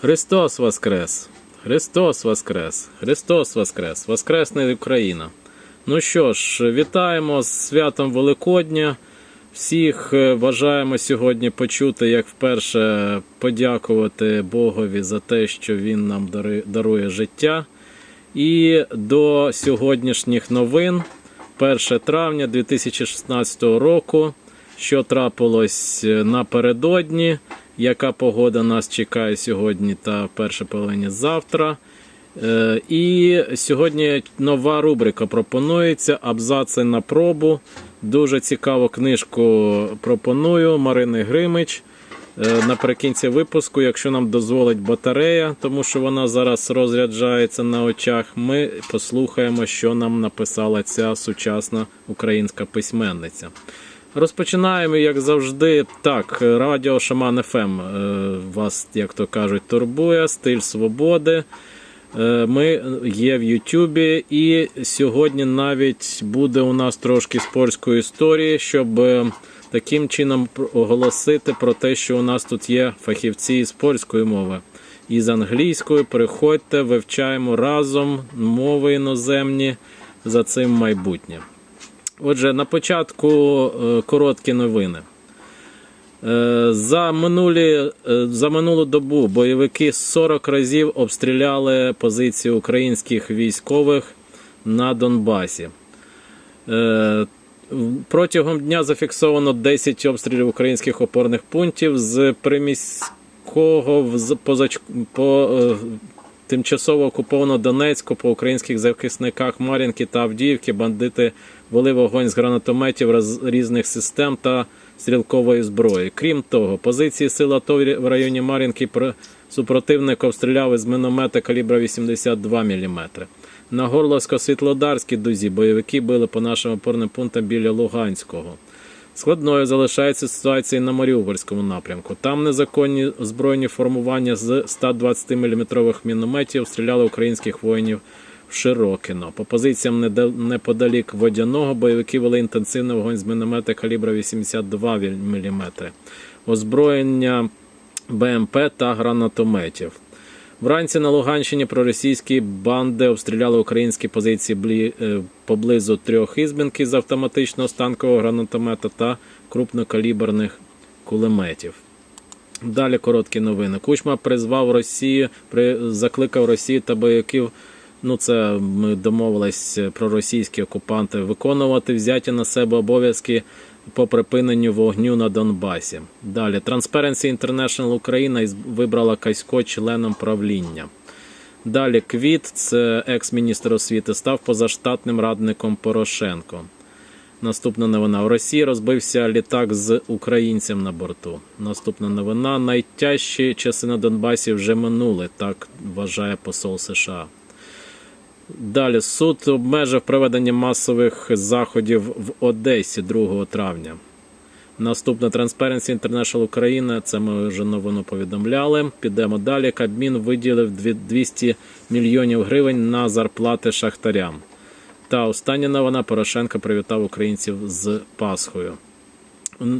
Христос Воскрес! Христос Воскрес! Христос Воскрес! Воскресне Україна! Ну що ж, вітаємо з святом Великодня. Всіх е, бажаємо сьогодні почути, як вперше подякувати Богові за те, що Він нам дарує життя. І до сьогоднішніх новин, 1 травня 2016 року, що трапилось е, напередодні, яка погода нас чекає сьогодні та перше половині завтра. Е, І сьогодні нова рубрика пропонується абзаци на пробу. Дуже цікаву книжку пропоную Марини Гримич. Е, Наприкінці випуску, якщо нам дозволить батарея, тому що вона зараз розряджається на очах, ми послухаємо, що нам написала ця сучасна українська письменниця. Розпочинаємо, як завжди, так, радіо Шаман ФМ вас, як то кажуть, турбує, стиль свободи. Е, Ми є в Ютубі, і сьогодні навіть буде у нас трошки спорської історії, щоб е, таким чином оголосити про те, що у нас тут є фахівці з польської мови. І з англійської приходьте, вивчаємо разом мови іноземні за цим майбутнє. Отже, на початку е, короткі новини. Е, За, минулі, е, за минулу добу бойовики 40 разів обстріляли позиції українських військових на Донбасі. Протягом дня зафіксовано 10 обстрілів українських опорних пунктів з приміського позач... по тимчасово окупованого Донецьку по українських захисниках Мар'їнки та Авдіївки бандити вели вогонь з гранатометів різних систем та стрілкової зброї. Крім того, позиції сил АТО в районі Мар'їнки пр- супротивник обстріляв із міномета калібра 82 мм. На Горловсько-Світлодарській дузі бойовики били по нашим опорним пунктам біля Луганського. Складною залишається ситуація на Маріупольському напрямку. Там незаконні збройні формування з 120-мм мінометів стріляли українських воїнів Широкино. По позиціям неподалік водяного бойовики вели інтенсивний вогонь з міномета калібра 82 мм, озброєння БМП та гранатометів. Вранці на Луганщині проросійські банди обстріляли українські позиції е, поблизу трьох ізбінків з автоматичного станкового гранатомета та крупнокаліберних кулеметів. Далі короткі новини. Кучма призвав Росію, закликав Росію та бойовиків. Ну, це ми домовились про російські окупанти виконувати взяті на себе обов'язки по припиненню вогню на Донбасі. Далі Transparency International Україна вибрала Касько членом правління. Далі Квіт, це екс-міністр освіти, став позаштатним радником Порошенко. Наступна новина. У Росії розбився літак з українцем на борту. Наступна новина. Найтяжчі часи на Донбасі вже минули, так вважає посол США. Далі суд обмежив проведення масових заходів в Одесі 2 травня. Наступна Transparency International Україна, це ми вже новину повідомляли. Підемо далі. Кабмін виділив 200 мільйонів гривень на зарплати шахтарям. Та остання новина Порошенко привітав українців з Пасхою.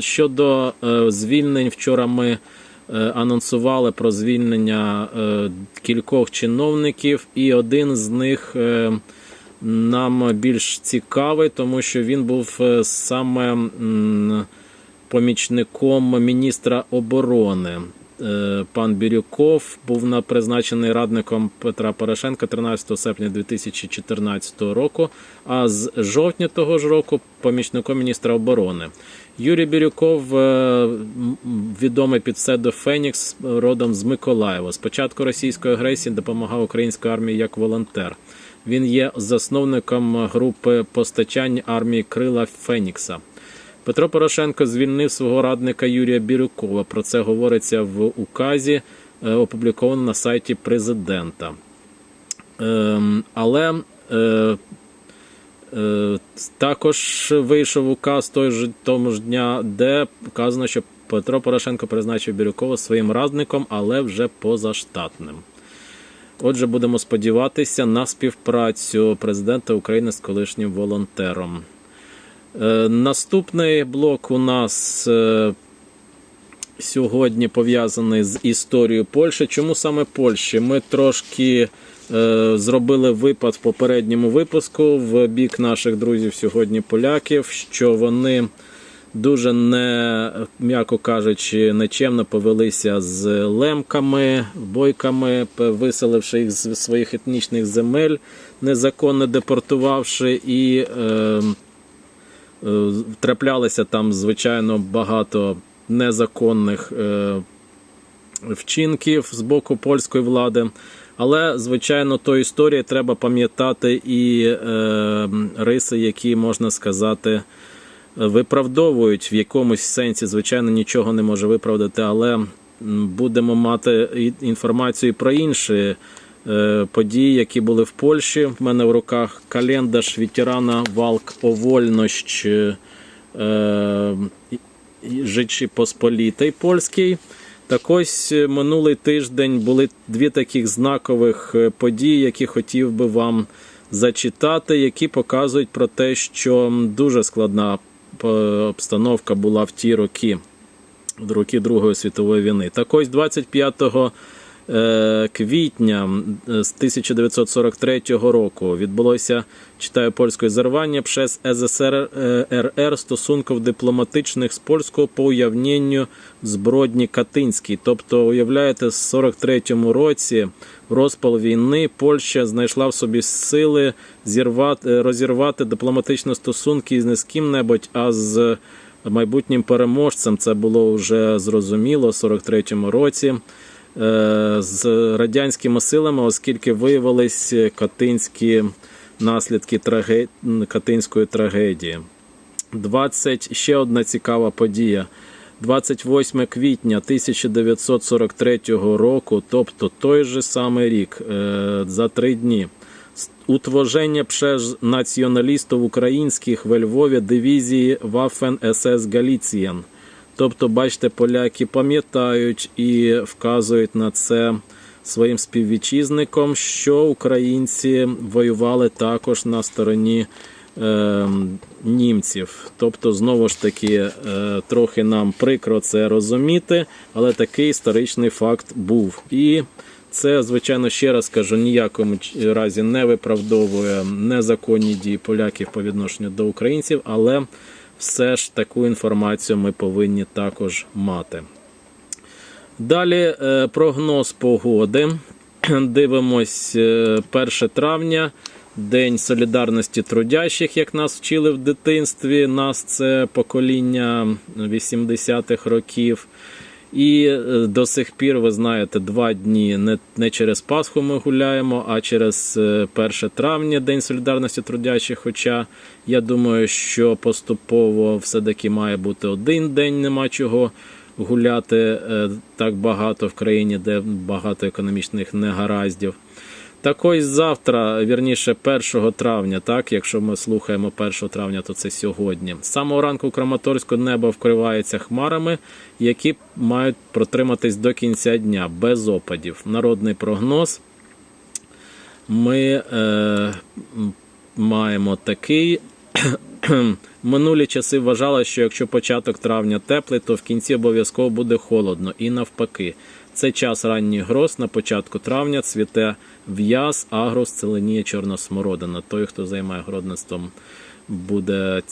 Щодо е, звільнень, вчора ми анонсували про звільнення е, кількох чиновників, і один з них е, нам більш цікавий, тому що він був е, саме помічником міністра оборони. Е, Пан Бірюков був на- призначений радником Петра Порошенка 13 серпня 2014 року, а з жовтня того ж року помічником міністра оборони. Юрій Бірюков, е, відомий під псевдо Фенікс, родом з Миколаєва. Спочатку російської агресії допомагав українській армії як волонтер. Він є засновником групи постачань армії Крила Фенікса. Петро Порошенко звільнив свого радника Юрія Бірюкова. Про це говориться в указі, е, опубліковано на сайті президента. Ем, Але е, е, також вийшов указ той ж тому ж дня, де вказано, що Петро Порошенко призначив Бірюкова своїм радником, але вже позаштатним. Отже, будемо сподіватися на співпрацю президента України з колишнім волонтером. Е, Наступний блок у нас е, сьогодні пов'язаний з історією Польщі. Чому саме Польщі? Ми трошки е, зробили випад в попередньому випуску в бік наших друзів сьогодні поляків, що вони дуже не, м'яко кажучи, нечемно повелися з лемками, бойками, виселивши їх з своїх етнічних земель, незаконно депортувавши і. Е, Е, Траплялися там, звичайно, багато незаконних е, вчинків з боку польської влади. Але, звичайно, то історії треба пам'ятати і е, риси, які, можна сказати, виправдовують в якомусь сенсі. Звичайно, нічого не може виправдати, але будемо мати інформацію про інші е, події, які були в Польщі. В мене в руках календар ветерана Валк о вольнощ е, Жичі Посполітей польській. Так ось е, минулий тиждень були дві таких знакових події, які хотів би вам зачитати, які показують про те, що дуже складна обстановка була в ті роки, в роки Другої світової війни. Так ось 25 е, квітня м, з 1943 року відбулося, читаю польською зарвання СССР е, РР стосунків дипломатичних з польського по уявненню збродні Катинській. Тобто, уявляєте, з 43-му році розпал війни Польща знайшла в собі сили зірвати, розірвати дипломатичні стосунки з не з ким-небудь, а з майбутнім переможцем. Це було вже зрозуміло в 43-му році. Е, З радянськими силами, оскільки виявились катинські наслідки траге... катинської трагедії. 20, ще одна цікава подія. 28 квітня 1943 року, тобто той же самий рік, е, за три дні, przez націоналістів українських в Львові дивізії Waffen СС Галіціян. Тобто, бачите, поляки пам'ятають і вказують на це своїм співвітчизникам, що українці воювали також на стороні е, німців. Тобто, знову ж таки, е, трохи нам прикро це розуміти, але такий історичний факт був. І це, звичайно, ще раз кажу, ніякому разі не виправдовує незаконні дії поляків по відношенню до українців, але все ж таку інформацію ми повинні також мати. Далі е, прогноз погоди. Дивимось е, 1 травня, День солідарності трудящих, як нас вчили в дитинстві. Нас це покоління 80-х років. І е, до сих пір, ви знаєте, два дні не, не через Пасху ми гуляємо, а через е, 1 травня, День солідарності трудящих. Хоча я думаю, що поступово все-таки має бути один день, нема чого гуляти е, так багато в країні, де багато економічних негараздів. Так ось завтра, вірніше 1 травня, так, якщо ми слухаємо 1 травня, то це сьогодні. З самого ранку Краматорську небо вкривається хмарами, які мають протриматись до кінця дня без опадів. Народний прогноз. Ми е, маємо такий. Минулі часи вважали, що якщо початок травня теплий, то в кінці обов'язково буде холодно. І навпаки, це час ранніх гроз на початку травня цвіте в'яз, агрос, целеніє чорна смородина. Той, хто займає городництвом, буде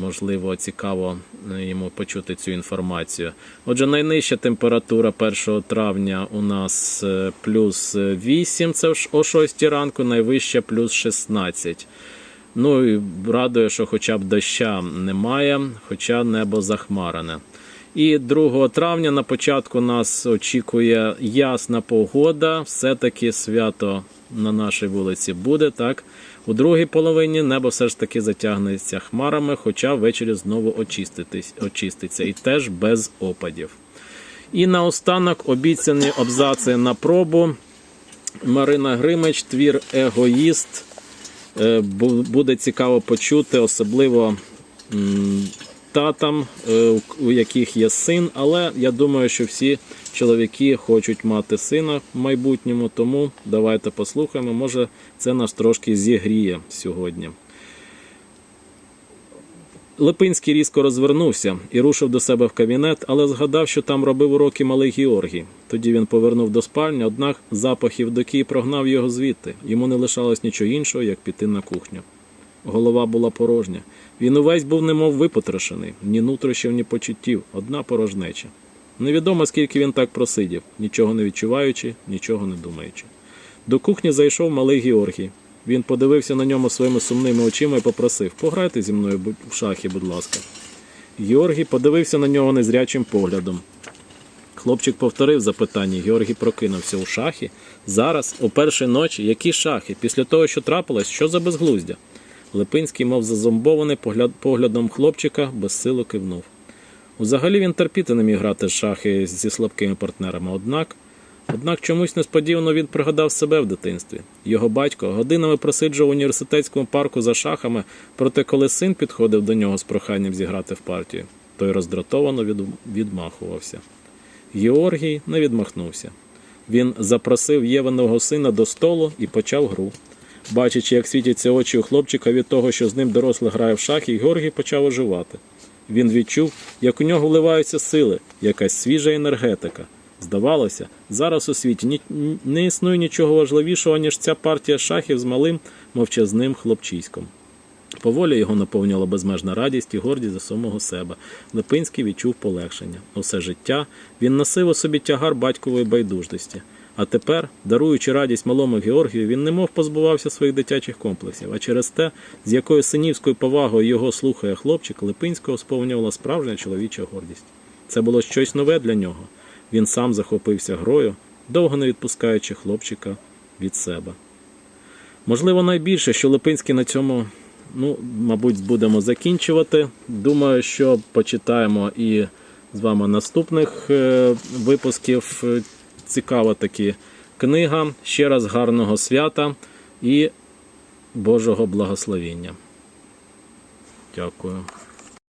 можливо цікаво е, йому почути цю інформацію. Отже, найнижча температура 1 травня у нас е, плюс 8, це о 6 ранку, найвища плюс 16. Ну і радує, що хоча б доща немає, хоча небо захмарене. І 2 травня на початку нас очікує ясна погода. Все-таки свято на нашій вулиці буде. Так, у другій половині небо все ж таки затягнеться хмарами, хоча ввечері знову очиститься і теж без опадів. І наостанок обіцяні абзаци на пробу. Марина Гримич, твір Егоїст. Е, бу- Буде цікаво почути, особливо татам, е, у яких є син. Але я думаю, що всі чоловіки хочуть мати сина в майбутньому, тому давайте послухаємо. Може, це нас трошки зігріє сьогодні. Липинський різко розвернувся і рушив до себе в кабінет, але згадав, що там робив уроки малий Георгій. Тоді він повернув до спальні, однак запах Євдокії прогнав його звідти. Йому не лишалось нічого іншого, як піти на кухню. Голова була порожня. Він увесь був немов випотрошений, ні нутрощів, ні почуттів, одна порожнеча. Невідомо, скільки він так просидів, нічого не відчуваючи, нічого не думаючи. До кухні зайшов малий Георгій. Він подивився на ньому своїми сумними очима і попросив пограйте зі мною в шахи, будь ласка. Георгій подивився на нього незрячим поглядом. Хлопчик повторив запитання. Георгій прокинувся у шахи. Зараз, у першій ночі, які шахи? Після того, що трапилось, що за безглуздя? Липинський, мов зазомбований погляд, поглядом хлопчика, безсило кивнув. Узагалі він терпіти не міг грати в шахи зі слабкими партнерами, однак. Однак чомусь несподівано він пригадав себе в дитинстві. Його батько годинами просиджував у університетському парку за шахами, проте коли син підходив до нього з проханням зіграти в партію, той роздратовано від... відмахувався. Георгій не відмахнувся. Він запросив Єваного сина до столу і почав гру. Бачачи, як світяться очі у хлопчика від того, що з ним дорослий грає в шахи, Георгій почав оживати. Він відчув, як у нього вливаються сили, якась свіжа енергетика. Здавалося, зараз у світі не існує нічого важливішого, ніж ця партія шахів з малим мовчазним хлопчиськом. Поволі його наповнювала безмежна радість і гордість за самого себе. Липинський відчув полегшення. Усе життя він носив у собі тягар батькової байдужності. А тепер, даруючи радість малому Георгію, він немов позбувався своїх дитячих комплексів, а через те, з якою синівською повагою його слухає хлопчик, Липинського сповнювала справжня чоловіча гордість. Це було щось нове для нього. Він сам захопився грою, довго не відпускаючи хлопчика від себе. Можливо, найбільше, що Липинський на цьому, ну, мабуть, будемо закінчувати. Думаю, що почитаємо і з вами наступних е, випусків. Цікава таки книга. Ще раз гарного свята і Божого благословіння. Дякую.